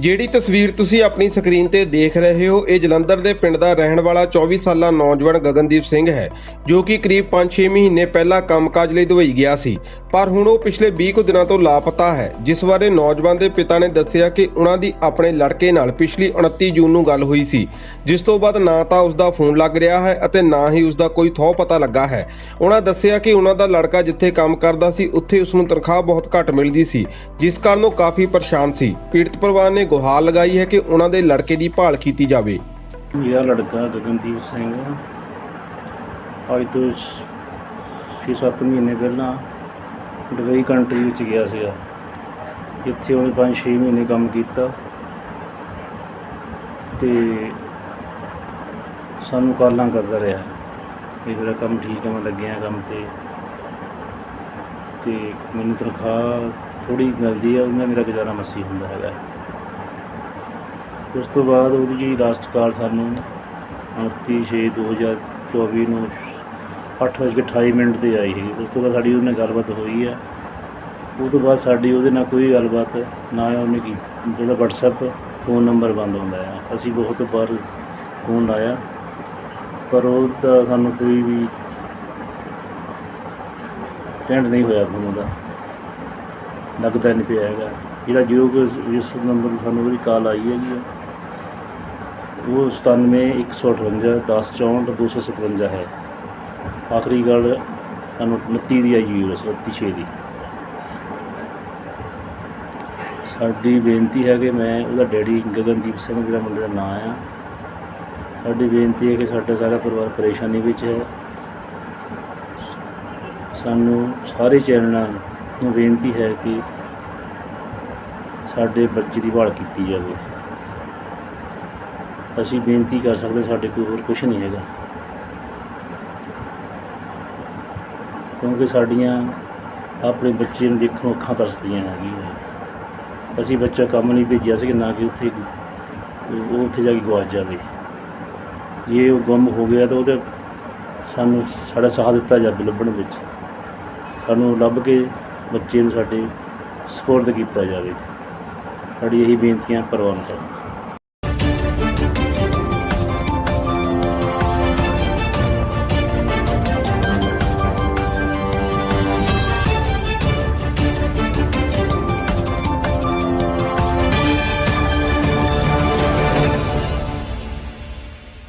ਜਿਹੜੀ ਤਸਵੀਰ ਤੁਸੀਂ ਆਪਣੀ ਸਕਰੀਨ ਤੇ ਦੇਖ ਰਹੇ ਹੋ, ਇਹ ਜਲੰਧਰ ਦੇ ਪਿੰਡ ਦਾ ਰਹਿਣ ਵਾਲਾ 24 ਸਾਲਾ ਨੌਜਵਾਨ ਗਗਨਦੀਪ ਸਿੰਘ ਹੈ, ਜੋ ਕਿ ਕਰੀਬ 5-6 ਮਹੀਨੇ ਪਹਿਲਾਂ ਕੰਮਕਾਜ ਲਈ ਦੁਬਈ ਗਿਆ ਸੀ। ਪਰ ਹੁਣ ਉਹ ਪਿਛਲੇ 20 ਕੁ ਦਿਨਾਂ ਤੋਂ ਲਾਪਤਾ ਹੈ, ਜਿਸ ਬਾਰੇ ਨੌਜਵਾਨ ਦੇ ਪਿਤਾ ਨੇ ਦੱਸਿਆ ਕਿ ਉਹਨਾਂ ਦੀ ਆਪਣੇ ਲੜਕੇ ਨਾਲ ਪਿਛਲੀ 29 ਜੂਨ ਨੂੰ ਗੱਲ ਹੋਈ ਸੀ, ਜਿਸ ਤੋਂ ਬਾਅਦ ਨਾ ਤਾਂ ਉਸ ਦਾ ਫੋਨ ਲੱਗ ਰਿਹਾ ਹੈ ਅਤੇ ਨਾ ਹੀ ਉਸ ਦਾ ਕੋਈ ਥੋ ਪਤਾ ਲੱਗਾ ਹੈ। ਉਹਨਾਂ ਦੱਸਿਆ ਕਿ ਉਹਨਾਂ ਦਾ ਲੜਕਾ ਜਿੱਥੇ ਕੰਮ ਕਰਦਾ ਸੀ, ਉੱਥੇ ਉਸ ਨੂੰ ਤਨਖਾਹ ਬਹੁਤ ਘੱਟ ਮਿਲਦੀ ਸੀ, ਜਿਸ ਕਾਰਨ ਉਹ ਕਾਫੀ ਪਰੇਸ਼ਾਨ ਸੀ। ਪੀੜਤ ਪਰਿਵਾਰ ਨੇ ਗੁਹਾਰ ਲਗਾਈ ਹੈ ਕਿ ਉਹਨਾਂ ਦੇ ਲੜਕੇ ਦੀ ਭਾਲ ਕੀਤੀ ਜਾਵੇ। ਮੇਰਾ ਲੜਕਾ ਗਗਨਦੀਪ ਸਿੰਘ ਅੱਜ ਤੋਂ 6-7 ਮਹੀਨੇ ਪਹਿਲਾਂ ਦੁਬਈ ਕੰਟਰੀ ਵਿੱਚ ਗਿਆ ਸੀਗਾ। ਇੱਥੇ ਉਹਨੇ 5-6 ਮਹੀਨੇ ਕੰਮ ਕੀਤਾ। ਤੇ ਸਾਨੂੰ ਕਾਲਾਂ ਕਰਦਾ ਰਿਹਾ ਵੀ ਜਿਹੜਾ ਕੰਮ ਠੀਕ ਹੈ ਮੈਂ ਲੱਗਿਆ ਕੰਮ ਤੇ। ਤੇ ਮੈਨੂੰ ਤਨਖਾਹ ਥੋੜੀ ਮਿਲਦੀ ਆ ਉਹਨਾਂ ਮੇਰਾ ਗੁਜ਼ਾਰਾ ਮਸੀ ਹੁੰਦਾ ਹੈਗਾ। ਉਸ ਤੋਂ ਬਾਅਦ ਉਹਦੀ ਜਿਹੜੀ ਲਾਸਟ ਕਾਲ ਸਾਨੂੰ 29/6/2024 ਨੂੰ 8:28 ਮਿੰਟ ਤੇ ਆਈ ਸੀ। ਉਸ ਤੋਂ ਬਾਅਦ ਸਾਡੀ ਉਹਦੇ ਨਾਲ ਗੱਲਬਾਤ ਹੋਈ ਆ। ਉਹ ਤੋਂ ਬਾਅਦ ਸਾਡੀ ਉਹਦੇ ਨਾਲ ਕੋਈ ਗੱਲਬਾਤ ਨਾ ਉਹਨੇ ਕੀ ਜਿਹੜਾ WhatsApp ਫੋਨ ਨੰਬਰ ਬੰਦ ਹੁੰਦਾ ਆ। ਅਸੀਂ ਬਹੁਤ ਵਾਰ ਫੋਨ ਲਾਇਆ, ਪਰ ਉਹ ਤਾਂ ਸਾਨੂੰ ਕੋਈ ਵੀ ਟੈਂਡ ਨਹੀਂ ਹੋਇਆ ਫੋਨ ਦਾ ਲੱਗਦਾ ਨਹੀਂ ਪਿਆ ਹੈਗਾ। ਜਿਹੜਾ ਜੋ ਕਿ ਨੰਬਰ ਤੋਂ ਸਾਨੂੰ ਉਹਦੀ ਕਾਲ ਆਈ ਹੈਗੀ ਆ, ਉਹ 97 158 10 64 257 ਹੈ। ਆਖਰੀ ਗੱਲ ਸਾਨੂੰ 29 ਦੀ ਆਈ ਹੋਈ ਹੈ 36 ਦੀ। ਸਾਡੀ ਬੇਨਤੀ ਹੈ ਕਿ ਮੈਂ ਉਹਦਾ ਡੈਡੀ ਗਗਨਦੀਪ ਸਿੰਘ ਜਿਹੜਾ ਮੁੰਡੇ ਦਾ ਨਾਂ ਆ ਸਾਡੀ ਬੇਨਤੀ ਹੈ ਕਿ ਸਾਡਾ ਸਾਰਾ ਪਰਿਵਾਰ ਪਰੇਸ਼ਾਨੀ ਵਿੱਚ ਹੈ। ਸਾਨੂੰ ਸਾਰੇ ਚੈਨਲਾਂ ਨੂੰ ਬੇਨਤੀ ਹੈ ਕਿ ਸਾਡੇ ਬੱਚੇ ਦੀ ਭਾਲ ਕੀਤੀ ਜਾਵੇ। ਅਸੀਂ ਬੇਨਤੀ ਕਰ ਸਕਦੇ ਸਾਡੇ ਕੋਈ ਹੋਰ ਕੁਝ ਨਹੀਂ ਹੈਗਾ। ਕਿਉਂਕਿ ਸਾਡੀਆਂ ਆਪਣੇ ਬੱਚੇ ਨੂੰ ਦੇਖਣ ਅੱਖਾਂ ਤਰਸਦੀਆਂ ਹੈਗੀਆਂ। ਅਸੀਂ ਬੱਚਾ ਕੰਮ ਨਹੀਂ ਭੇਜਿਆ ਸੀ ਨਾ ਕਿ ਉੱਥੇ ਉਹ ਉੱਥੇ ਜਾ ਕੇ ਗਵਾਚ ਜਾਵੇ। ਜੇ ਉਹ ਗੁੰਮ ਹੋ ਗਿਆ ਤਾਂ ਉਹਦੇ ਸਾਨੂੰ ਸਾਡਾ ਸਾਥ ਦਿੱਤਾ ਜਾਵੇ ਲੱਭਣ ਵਿੱਚ। ਸਾਨੂੰ ਲੱਭ ਕੇ ਬੱਚੇ ਨੂੰ ਸਾਡੇ ਸਪੋਰਟ ਕੀਤਾ ਜਾਵੇ। ਸਾਡੀ ਇਹੀ ਬੇਨਤੀਆਂ ਪ੍ਰਵਾਨ ਕਰੋ